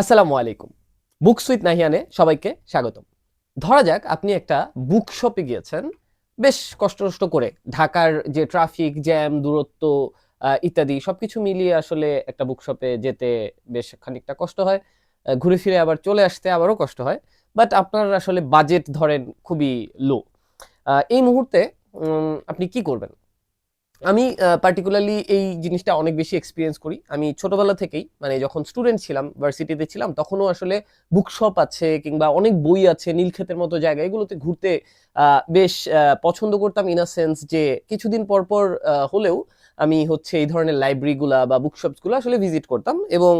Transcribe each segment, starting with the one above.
আসসালামু আলাইকুম। বুক সুইথ নাহিয়ানে সবাইকে স্বাগতম। ধরা যাক আপনি একটা বুক শপে গিয়েছেন, বেশ কষ্ট করে ঢাকার যে ট্রাফিক জ্যাম, দূরত্ব ইত্যাদি সবকিছু মিলিয়ে আসলে একটা বুক শপে যেতে বেশ খানিকটা কষ্ট হয়। ঘুরে ফিরে আবার চলে আসতে আবারও কষ্ট হয়, বাট আপনার আসলে বাজেট ধরেন খুবই লো এই মুহূর্তে আপনি কি করবেন? আমি পার্টিকুলারলি এই জিনিসটা অনেক বেশি এক্সপিরিয়েন্স করি। আমি ছোটবেলা থেকেই মানে যখন স্টুডেন্ট ছিলাম ভার্সিটিতে ছিলাম, তখনও আসলে বুকশপ আছে কিংবা অনেক বই আছে, নীলক্ষেতের মতো জায়গা, এগুলোতে ঘুরতে বেশ পছন্দ করতাম ইন আ সেন্স যে কিছুদিন পর পর হলেও আমি হচ্ছে এই ধরনের লাইব্রেরিগুলা বা বুকশপসগুলো আসলে ভিজিট করতাম এবং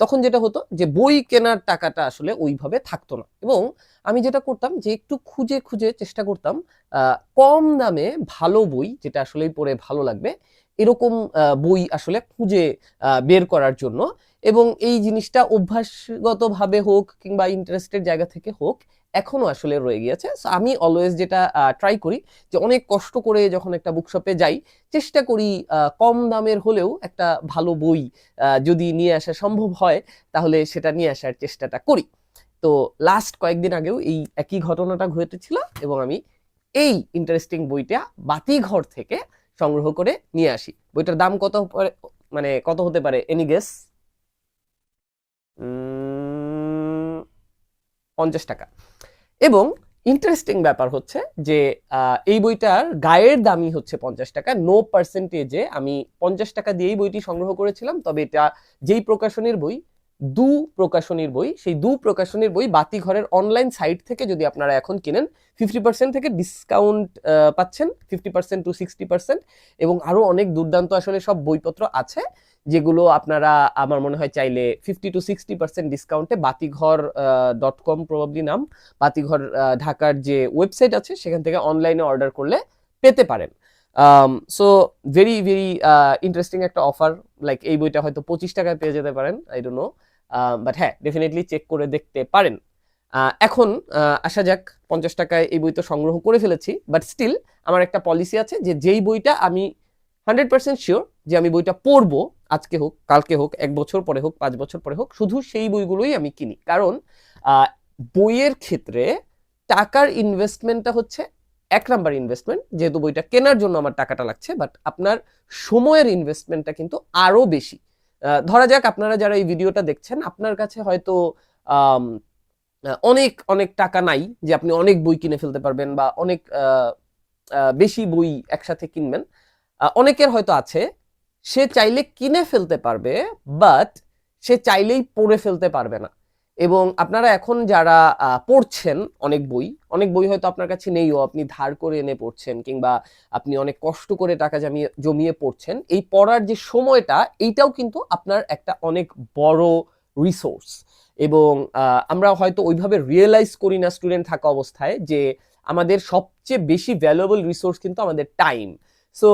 তখন যেটা হতো যে বই কেনার টাকাটা আসলে ওইভাবে থাকতো না। এবং আমি যেটা করতাম যে একটু খুঁজে খুঁজে চেষ্টা করতাম কম দামে ভালো বই যেটা আসলেই পড়ে ভালো লাগবে এরকম বই আসলে খুঁজে বের করার জন্য। এবং এই জিনিসটা অভ্যাসগতভাবে হোক কিংবা ইন্টারেস্টের জায়গা থেকে হোক, এখনও আসলে রয়ে গিয়েছে। সো আমি অলওয়েজ যেটা ট্রাই করি যে অনেক কষ্ট করে যখন একটা বুকশপে যাই, চেষ্টা করি কম দামের হলেও একটা ভালো বই যদি নিয়ে আসা সম্ভব হয়, তাহলে সেটা নিয়ে আসার চেষ্টাটা করি। তো লাস্ট কয়েকদিন আগেও এই একই ঘটনাটা ঘটেছিল এবং আমি এই ইন্টারেস্টিং বইটা বাতিঘর থেকে সংগ্রহ করে নিয়ে আসি। বইটার দাম কত মানে কত হতে পারে? এনি গেস পঞ্চাশ টাকা। এবং ইন্টারেস্টিং ব্যাপার হচ্ছে যে এই বইটার গায়ের দামই হচ্ছে পঞ্চাশ টাকা। নো পার্সেন্টেজে আমি পঞ্চাশ টাকা দিয়েই বইটি সংগ্রহ করেছিলাম, তবে এটা যেই প্রকাশনীর বই দু প্রকাশনীর বই, সেই দু প্রকাশনীর বই বাতিঘরের অনলাইন সাইট থেকে যদি আপনারা এখন কিনেন ফিফটি পার্সেন্ট থেকে ডিসকাউন্ট পাচ্ছেন fifty percent to sixty percent এবং আরও অনেক দুর্দান্ত আসলে সব বইপত্র আছে, যেগুলো আপনারা, আমার মনে হয় চাইলে ফিফটি টু সিক্সটি পার্সেন্ট ডিসকাউন্টে বাতিঘর ডট কম প্রবাবলি নাম, বাতিঘর ঢাকার যে ওয়েবসাইট আছে, সেখান থেকে অনলাইনে অর্ডার করলে পেতে পারেন। সো ভেরি ভেরি ইন্টারেস্টিং একটা অফার লাইক এই বইটা হয়তো পঁচিশ টাকায় পেয়ে যেতে পারেন আই ডোন্ট নো বাট হ্যাঁ ডেফিনেটলি চেক করে দেখতে পারেন। এখন আসা যাক, পঞ্চাশ টাকায় এই বই তো সংগ্রহ করে ফেলেছি বাট স্টিল আমার একটা পলিসি আছে যে যেই বইটা আমি হান্ড্রেড পার্সেন্ট শিওর যে আমি বইটা পড়ব, আজকে হোক, কালকে হোক, এক বছর পরে হোক, পাঁচ বছর পরে হোক, শুধু সেই বইগুলোই আমি কিনি। কারণ বইয়ের ক্ষেত্রে টাকার ইনভেস্টমেন্টটা হচ্ছে এক নাম্বার ইনভেস্টমেন্ট যেহেতু বইটা কেনার জন্য আমার টাকাটা লাগছে বাট আপনার সময়ের ইনভেস্টমেন্টটা কিন্তু আরও বেশি। ধরা যাক আপনারা যারা এই ভিডিওটা দেখছেন, আপনার কাছে হয়তো অনেক অনেক টাকা নাই যে আপনি অনেক বই কিনে ফেলতে পারবেন বা অনেক বেশি বই একসাথে কিনবেন। অনেকের হয়তো আছে, সে চাইলে কিনে ফেলতে পারবে, বাট সে চাইলেই পড়ে ফেলতে পারবে না। এবং আপনারা এখন যারা পড়ছেন অনেক বই অনেক বই হয়তো আপনার কাছে নেইও, আপনি ধার করে এনে পড়ছেন কিংবা আপনি অনেক কষ্ট করে টাকা জমিয়ে জমিয়ে পড়ছেন, এই পড়ার যে সময়টা, এইটাও কিন্তু আপনার একটা অনেক বড় রিসোর্স এবং আমরা হয়তো ওইভাবে রিয়েলাইজ করি না স্টুডেন্ট থাকা অবস্থায় যে আমাদের সবচেয়ে বেশি ভ্যালুয়েবল রিসোর্স কিন্তু আমাদের টাইম সো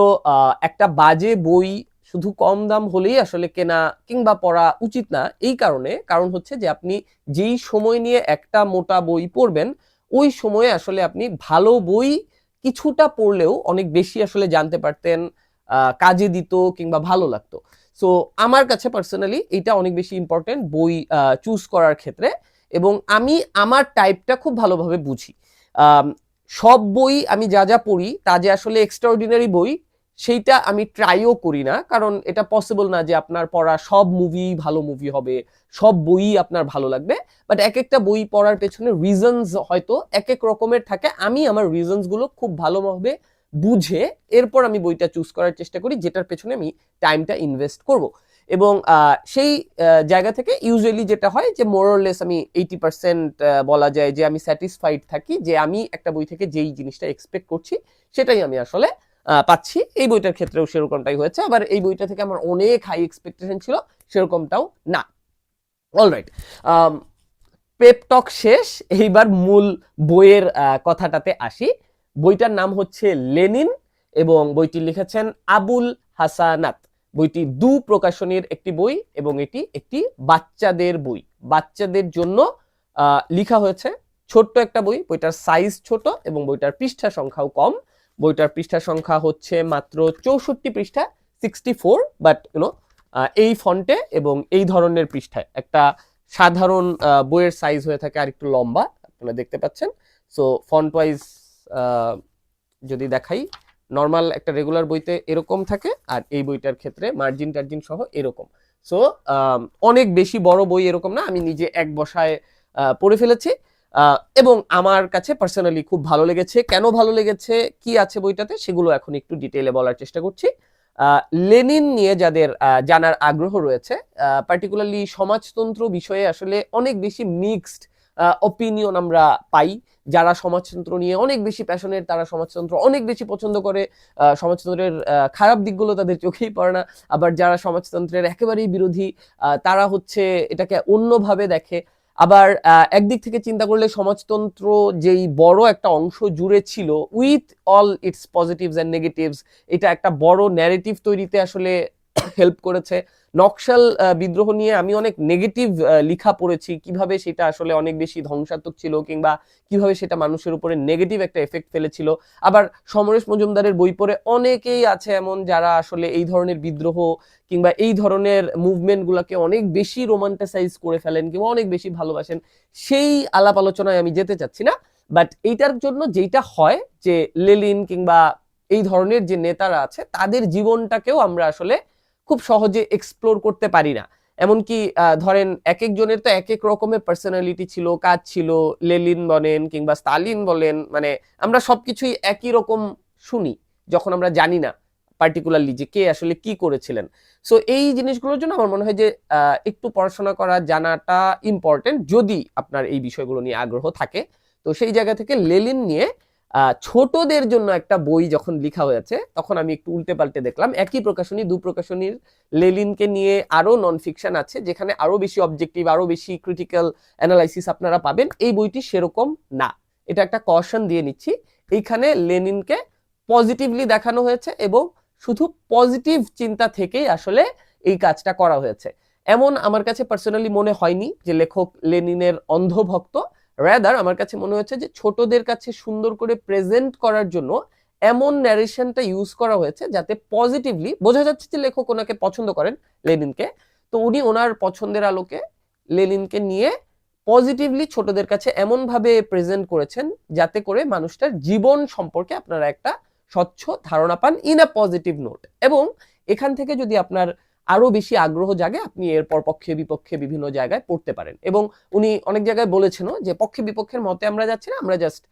একটা বাজে বই শুধু কম দাম হলেই আসলে কেনা কিংবা পড়া উচিত না। এই কারণে কারণ হচ্ছে যে আপনি যেই সময় নিয়ে একটা মোটা বই পড়বেন, ওই সময়ে আসলে আপনি ভালো বই কিছুটা পড়লেও অনেক বেশি আসলে জানতে পারতেন কাজে দিত কিংবা ভালো লাগতো। সো, আমার কাছে পার্সোনালি এটা অনেক বেশি ইম্পর্টেন্ট বই চুজ করার ক্ষেত্রে এবং আমি আমার টাইপটা খুব ভালোভাবে বুঝি। সব বই আমি যা যা পড়ি তা যে আসলে এক্সট্রাঅর্ডিনারি বই সেইটা আমি ট্রাইও করি না, কারণ এটা পসিবল না যে আপনার পড়া সব মুভি ভালো মুভি হবে, সব বই আপনার ভালো লাগবে বাট এক একটা বই পড়ার পেছনে রিজনস হয়তো এক এক রকমের থাকে। আমি আমার রিজনসগুলো খুব ভালোভাবে বুঝে এরপর আমি বইটা চুজ করার চেষ্টা করি, যেটার পেছনে আমি টাইমটা ইনভেস্ট করব। এবং সেই জায়গা থেকে ইউজুয়ালি যেটা হয় যে মোরলেস আমি এইটি পার্সেন্ট বলা যায় যে আমি স্যাটিসফাইড থাকি যে আমি একটা বই থেকে যেই জিনিসটা এক্সপেক্ট করছি, সেটাই আমি আসলে পাচ্ছি। এই বইটার ক্ষেত্রেও সেরকমটাই হয়েছে। আবার এই বইটা থেকে আমার অনেক হাই এক্সপেকটেশন ছিল, সেরকমটাও না। অলরাইট পেপ টক শেষ। এইবার মূল বইয়ের কথাটাতে আসি। বইটার নাম হচ্ছে লেনিন এবং বইটি লিখেছেন আবুল হাসানাত। বইটি দু প্রকাশনীর একটি বই এবং এটি একটি বাচ্চাদের বই। বাচ্চাদের জন্য লিখা হয়েছে ছোট্ট একটা বই। বইটার সাইজ ছোট এবং বইটার পৃষ্ঠা সংখ্যাও কম। বইটার পৃষ্ঠা সংখ্যা হচ্ছে মাত্র চৌষট্টি পৃষ্ঠা সিক্সটি ফোর বাট ইউনো এই ফন্টে এবং এই ধরনের পৃষ্ঠায়। একটা সাধারণ বইয়ের সাইজ হয়ে থাকে আর একটু লম্বা, আপনারা দেখতে পাচ্ছেন। সো ফন্ট ওয়াইজ যদি দেখাই নর্মাল একটা রেগুলার বইতে এরকম থাকে আর এই বইটার ক্ষেত্রে মার্জিন টার্জিন সহ এরকম। সো অনেক বেশি বড় বই এরকম না, আমি নিজে এক বসায় পড়ে ফেলেছি। এবং আমার কাছে পার্সোনালি খুব ভালো লেগেছে। কেন ভালো লেগেছে? কি আছে বইটাতে? সেগুলো এখন একটু ডিটেলে বলার চেষ্টা করছি। লেনিন নিয়ে যাদের জানার আগ্রহ রয়েছে পার্টিকুলারলি সমাজতন্ত্র বিষয়ে আসলে অনেক বেশি মিক্সড অপিনিয়ন আমরা পাই। যারা সমাজতন্ত্র নিয়ে অনেক বেশি প্যাশনের তারা সমাজতন্ত্র অনেক বেশি পছন্দ করে। সমাজতন্ত্রের খারাপ দিকগুলো তাদের চোখেই পড়ে না। আবার যারা সমাজতন্ত্রের একেবারেই বিরোধী তারা হচ্ছে এটাকে অন্যভাবে দেখে। আবার একদিক থেকে চিন্তা করলে সমাজতন্ত্র যেই বড় একটা অংশ জুড়ে ছিল with all its positives and negatives এটা একটা বড় ন্যারেটিভ তৈরিতে আসলে হেল্প করেছে। নকশাল বিদ্রোহ নিয়ে আমি অনেক নেগেটিভ লেখা পড়েছি। কীভাবে সেটা আসলে অনেক বেশি ধ্বংসাত্মক ছিল কিংবা কীভাবে সেটা মানুষের উপরে নেগেটিভ একটা এফেক্ট ফেলেছিল। আবার সমরেশ মজুমদারের বই পড়ে অনেকেই আছে এমন যারা আসলে এই ধরনের বিদ্রোহ কিংবা এই ধরনের মুভমেন্ট গুলাকে অনেক বেশি রোমান্টাসাইজ করে ফেলেন কিংবা অনেক বেশি ভালোবাসেন, সেই আলাপ আলোচনায় আমি যেতে চাচ্ছি না। বাট এইটার জন্য যেটা হয় যে লেলিন কিংবা এই ধরনের যে নেতারা আছে, তাদের জীবনটাকেও আমরা আসলে খুব সহজে এক্সপ্লোর করতে পারি না। এমনকি ধরেন এক একজনের তো এক এক রকমের পার্সোনালিটি ছিল, কাজ ছিল, লেলিন বলেন কিংবা স্টালিন বলেন মানে আমরা সবকিছুই একই রকম শুনি, যখন আমরা জানি না পার্টিকুলারলি যে কে আসলে কি করেছিলেন। সো এই জিনিসগুলোর জন্য আমার মনে হয় যে একটু পড়াশোনা করা, জানাটা ইম্পর্টেন্ট যদি আপনার এই বিষয়গুলো নিয়ে আগ্রহ থাকে। তো সেই জায়গা থেকে লেলিন নিয়ে ছোটদের জন্য একটা বই যখন লিখা হয়েছে, তখন আমি একটু উল্টে পাল্টে দেখলাম। একই প্রকাশনী, দু প্রকাশনীর লেলিনকে নিয়ে আরও নন ফিকশন আছে, যেখানে আরও বেশি অবজেক্টিভ আরও বেশি ক্রিটিক্যাল অ্যানালাইসিস আপনারা পাবেন। এই বইটি সেরকম না। এটা একটা কশন দিয়ে নিচ্ছি। এইখানে লেনিনকে পজিটিভলি দেখানো হয়েছে এবং শুধু পজিটিভ চিন্তা থেকেই আসলে এই কাজটা করা হয়েছে। এমন আমার কাছে পার্সোনালি মনে হয়নি যে লেখক লেনিনের অন্ধভক্ত। র্যাদার আমার কাছে মনে হচ্ছে যে ছোটদের কাছে সুন্দর করে প্রেজেন্ট করার জন্য এমন ন্যারেশনটা ইউজ করা হয়েছে যাতে পজিটিভলি বোঝা যাচ্ছে যে লেখক ওনাকে পছন্দ করেন লেনিনকে, তো উনি ওনার পছন্দের আলোকে লেনিনকে নিয়ে পজিটিভলি ছোটদের কাছে এমন ভাবে প্রেজেন্ট করেছেন যাতে করে মানুষটার জীবন সম্পর্কে আপনারা একটা স্বচ্ছ ধারণা পান ইন আ পজিটিভ নোট এবং এখান থেকে যদি আপনার আরও বেশি আগ্রহ জাগে আপনি এরপর পক্ষে বিপক্ষে বিভিন্ন জায়গায় পড়তে পারেন। এবং উনি অনেক জায়গায় বলেছেনও যে পক্ষে বিপক্ষের মতে আমরা যাচ্ছি না, আমরা জাস্ট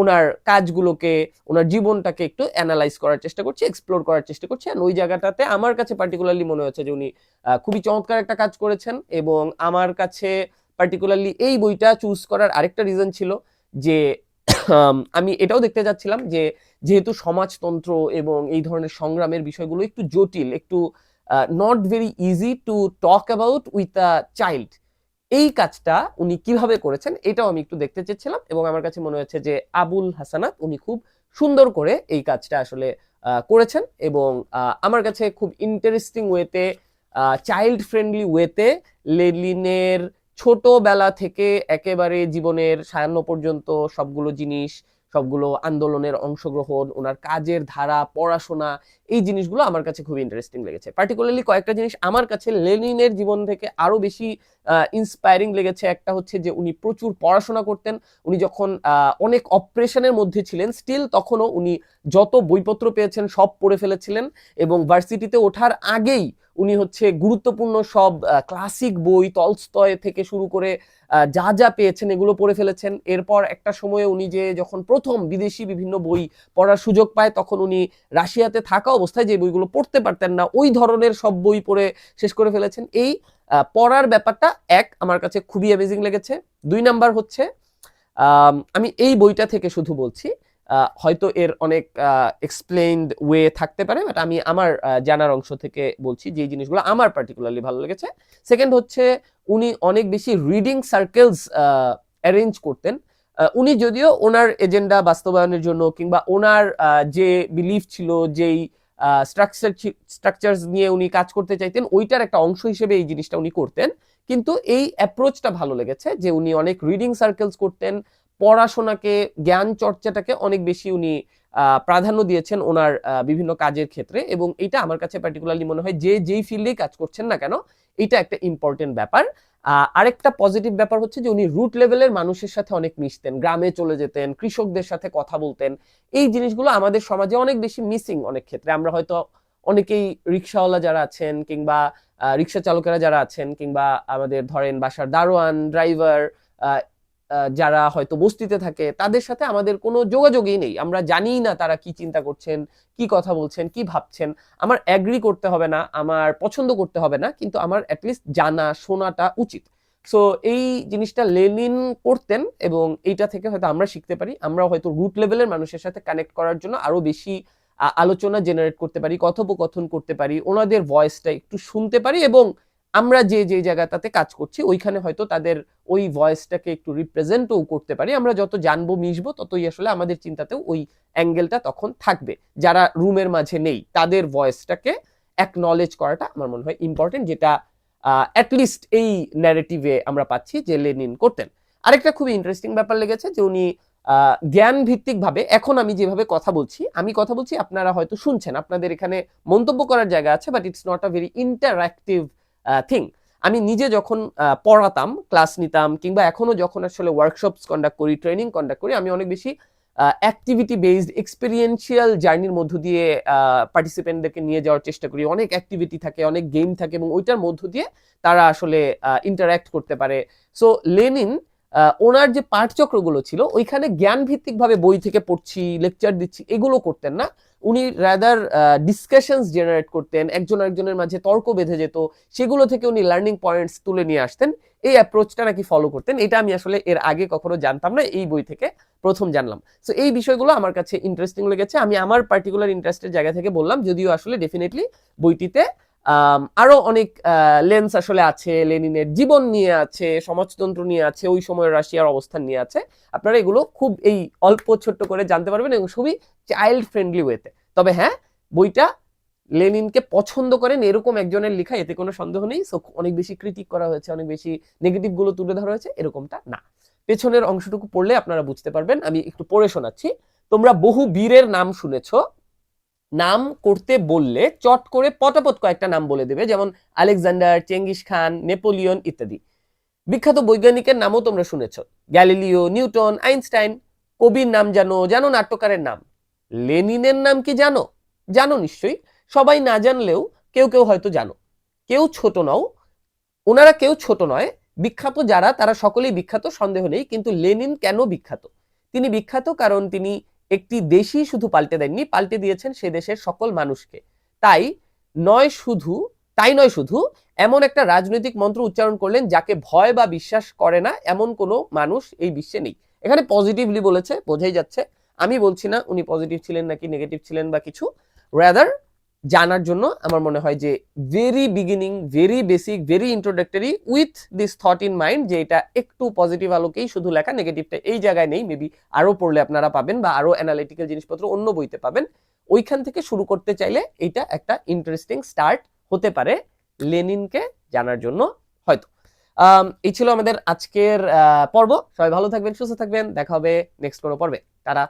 ওনার কাজগুলোকে, ওনার জীবনটাকে একটু অ্যানালাইজ করার চেষ্টা করছি এক্সপ্লোর করার চেষ্টা করছি। ওই জায়গাটাতে আমার কাছে পার্টিকুলারলি মনে হচ্ছে যে উনি খুবই চমৎকার একটা কাজ করেছেন এবং আমার কাছে পার্টিকুলারলি এই বইটা চুজ করার আরেকটা রিজন ছিল যে আমি এটাও দেখতে যাচ্ছিলাম যে যেহেতু সমাজতন্ত্র এবং এই ধরনের সংগ্রামের বিষয়গুলো একটু জটিল, একটু not very easy to talk about with a child এই কাজটা উনি কীভাবে করেছেন এটাও আমি একটু দেখতে চেয়েছিলাম এবং আমার কাছে মনে হচ্ছে যে আবুল হাসানাত উনি খুব সুন্দর করে এই কাজটা আসলে করেছেন এবং আমার কাছে খুব ইন্টারেস্টিং ওয়েতে চাইল্ড ফ্রেন্ডলি ওয়েতে লেলিনের ছোটবেলা থেকে একেবারে জীবনের সায়ান্ন পর্যন্ত সবগুলো জিনিস সবগুলো আন্দোলনের অংশগ্রহণ, ওনার কাজের ধারা, পড়াশোনা, এই জিনিসগুলো আমার কাছে খুব ইন্টারেস্টিং লেগেছে। পার্টিকুলারলি কয়েকটা জিনিস আমার কাছে লেনিনের জীবন থেকে আরও বেশি ইন্সপায়ারিং লেগেছে। একটা হচ্ছে যে উনি প্রচুর পড়াশোনা করতেন। উনি যখন অনেক অপারেশনের মধ্যে ছিলেন স্টিল তখনও উনি যত বইপত্র পেয়েছেন সব পড়ে ফেলেছিলেন এবং ভার্সিটিতে ওঠার আগেই উনি হচ্ছে গুরুত্বপূর্ণ সব ক্লাসিক বই তলস্তয় থেকে শুরু করে যা যা পেয়েছেন এগুলো পড়ে ফেলেছেন। এরপর একটা সময়ে উনি যে যখন প্রথম বিদেশি বিভিন্ন বই পড়ার সুযোগ পায়, তখন উনি রাশিয়াতে থাকা অবস্থায় যে বইগুলো পড়তে পারতেন না, ওই ধরনের সব বই পড়ে শেষ করে ফেলেছেন। এই পড়ার ব্যাপারটা এক আমার কাছে খুবই অ্যামেজিং লেগেছে। দুই নাম্বার হচ্ছে আমি এই বইটা থেকে শুধু বলছি হয়তো এর অনেক এক্সপ্লেইনড ওয়ে থাকতে পারে বাট আমি আমার জানার অংশ থেকে বলছি যে জিনিসগুলো আমার পার্টিকুলারলি ভালো লেগেছে। সেকেন্ড হচ্ছে, উনি অনেক বেশি রিডিং সার্কেলস অ্যারেঞ্জ করতেন। উনি যদিও ওনার এজেন্ডা বাস্তবায়নের জন্য কিংবা ওনার যে বিলিফ ছিল, যেই স্ট্রাকচার স্ট্রাকচার্স নিয়ে উনি কাজ করতে চাইতেন, ওইটার একটা অংশ হিসেবে এই জিনিসটা উনি করতেন। কিন্তু এই অ্যাপ্রোচটা ভালো লেগেছে যে উনি অনেক রিডিং সার্কেলস করতেন পড়াশোনাকে জ্ঞান চর্চাটাকে অনেক বেশি উনি প্রাধান্য দিয়েছেন ওনার বিভিন্ন কাজের ক্ষেত্রে এবং এটা আমার কাছে পার্টিকুলারলি মনে হয় যে যেই ফিল্ডেই কাজ করছেন না কেন, এটা একটা ইম্পর্টেন্ট ব্যাপার। আরেকটা পজিটিভ ব্যাপার হচ্ছে যে উনি রুট লেভেলের মানুষের সাথে অনেক মিশতেন, গ্রামে চলে যেতেন, কৃষকদের সাথে কথা বলতেন। এই জিনিসগুলো আমাদের সমাজে অনেক বেশি মিসিং অনেক ক্ষেত্রে। আমরা হয়তো অনেকেই রিক্সাওয়ালা যারা আছেন কিংবা রিক্সা চালকেরা যারা আছেন কিংবা আমাদের ধরেন বাসার দারোয়ান ড্রাইভার যারা হয়তো বস্তিতে থাকে, তাদের সাথে আমাদের কোনো যোগাযোগই নেই। আমরা জানি না তারা কি চিন্তা করছেন, কি কথা বলছেন, কি ভাবছেন। আমার অ্যাগ্রি করতে হবে না, আমার পছন্দ করতে হবে না, কিন্তু আমার অ্যাটলিস্ট জানা, শোনাটা উচিত। সো এই জিনিসটা লেনিন করতেন এবং এইটা থেকে হয়তো আমরা শিখতে পারি। আমরা হয়তো রুট লেভেলের মানুষের সাথে কানেক্ট করার জন্য আরও বেশি আলোচনা জেনারেট করতে পারি, কথোপকথন করতে পারি, ওনাদের ভয়েসটা একটু শুনতে পারি এবং আমরা যে যে জায়গাটাতে কাজ করছি, ওইখানে হয়তো তাদের ওই ভয়েসটাকে একটু রিপ্রেজেন্টও করতে পারি। আমরা যত জানব, মিশবো, ততই আসলে আমাদের চিন্তাতেও ওই অ্যাঙ্গেলটা তখন থাকবে। যারা রুমের মাঝে নেই, তাদের ভয়েসটাকে অ্যাকনলেজ করাটা আমার মনে হয় ইম্পর্টেন্ট যেটা অ্যাটলিস্ট এই ন্যারেটিভে আমরা পাচ্ছি যে লেনিন করতেন। আরেকটা খুবই ইন্টারেস্টিং ব্যাপার লেগেছে যে উনি জ্ঞান ভিত্তিক ভাবে এখন আমি যেভাবে কথা বলছি, আমি কথা বলছি আপনারা হয়তো শুনছেন, আপনাদের এখানে মন্তব্য করার জায়গা আছে but it's not a very interactive thing আমি নিজে যখন পড়াতাম, ক্লাস নিতাম, কিংবা এখনও যখন আসলে ওয়ার্কশপস কন্ডাক্ট করি ট্রেনিং কন্ডাক্ট করি, আমি অনেক বেশি অ্যাক্টিভিটি বেসড এক্সপিরিয়েন্সিয়াল জার্নির মধ্য দিয়ে পার্টিসিপেন্টদেরকে নিয়ে যাওয়ার চেষ্টা করি। অনেক অ্যাক্টিভিটি থাকে, অনেক গেম থাকে এবং ওইটার মধ্য দিয়ে তারা আসলে ইন্টারাক্ট করতে পারে। সো লেনিন ওনার যে পাঠচক্রগুলো ছিল, ওইখানে জ্ঞান ভিত্তিক ভাবে বই থেকে পড়ছি লেকচার দিচ্ছি, এগুলো করতেন না। উনি রাদার ডিসকাশনস জেনারেট করতেন, একজন আরেকজনের মাঝে তর্ক বেঁধে যেত, সেগুলো থেকে উনি লার্নিং পয়েন্টস তুলে নিয়ে আসতেন। এই অ্যাপ্রোচটা নাকি ফলো করতেন। এটা আমি আসলে এর আগে কখনো জানতাম না, এই বই থেকে প্রথম জানলাম। সো এই বিষয়গুলো আমার কাছে ইন্টারেস্টিং লেগেছে। আমি আমার পার্টিকুলার ইন্টারেস্টের জায়গা থেকে বললাম, যদিও আসলে ডেফিনেটলি বইটিতে আরও অনেক লেন্স আসলে আছে, লেনিনের জীবন নিয়ে আছে, সমাজতন্ত্র নিয়ে আছে, ওই সময় রাশিয়ার অবস্থান নিয়ে আছে। আপনারা এগুলো খুব এই অল্প ছোট্ট করে জানতে পারবেন এবং খুবই চাইল্ড ফ্রেন্ডলি ওয়েতে তবে হ্যাঁ বইটা লেনিনকে পছন্দ করেন এরকম একজনের লেখা, এতে কোনো সন্দেহ নেই। সো অনেক বেশি ক্রিটিক করা হয়েছে, অনেক বেশি নেগেটিভগুলো তুলে ধরা হয়েছে, এরকমটা না। পেছনের অংশটুকু পড়লে আপনারা বুঝতে পারবেন। আমি একটু পড়ে শোনাচ্ছি। তোমরা বহু বীরের নাম শুনেছো। নাম করতে বললে চট করে পটাপট কয়েকটা নাম বলে দেবে, যেমন আলেকজান্ডার, চেঙ্গিস খান, নেপোলিয়ন ইত্যাদি। বিখ্যাত বৈজ্ঞানিকের নামও তোমরা শুনেছ, গ্যালিলিও, নিউটন, আইনস্টাইন, কবির নাম জানো জানো নাট্যকারের নাম। লেনিনের নাম কি জানো? জানো নিশ্চয়ই, সবাই না জানলেও কেউ কেউ হয়তো জানো। কেউ ছোট নও, ওনারা কেউ ছোট নয়, বিখ্যাত যারা, তারা সকলেই বিখ্যাত, সন্দেহ নেই, কিন্তু লেনিন কেন বিখ্যাত? তিনি বিখ্যাত কারণ তিনি একটি দেশই শুধু পাল্টে দেননি, পাল্টে দিয়েছেন সে দেশের সকল মানুষকে। তাই নয় শুধু, তাই নয় শুধু, এমন একটা রাজনৈতিক মন্ত্র উচ্চারণ করলেন যাকে ভয় বা বিশ্বাস করে না, এমন কোনো মানুষ এই বিশ্বে নেই। এখানে পজিটিভলি বলেছে, বোঝাই যাচ্ছে। আমি বলছি না উনি পজিটিভ ছিলেন নাকি নেগেটিভ ছিলেন বা কিছু। রাদার জানার জন্য আমার মনে হয় যে very beginning very basic very introductory with this thought in mind যে এটা একটু পজিটিভ আলোকেই শুধু লেখা নেগেটিভটা এই জায়গায় নেই মেবি আরও পড়লে আপনারা পাবেন বা আরও অ্যানালিটিক্যাল জিনিসপত্র অন্য বইতে পাবেন। ওইখান থেকে শুরু করতে চাইলে এটা একটা ইন্টারেস্টিং স্টার্ট হতে পারে লেনিনকে জানার জন্য হয়তো। এই ছিল আমাদের আজকের পর্ব। সবাই ভালো থাকবেন, সুস্থ থাকবেন। দেখা হবে নেক্সট কোনো পর্বে। তারা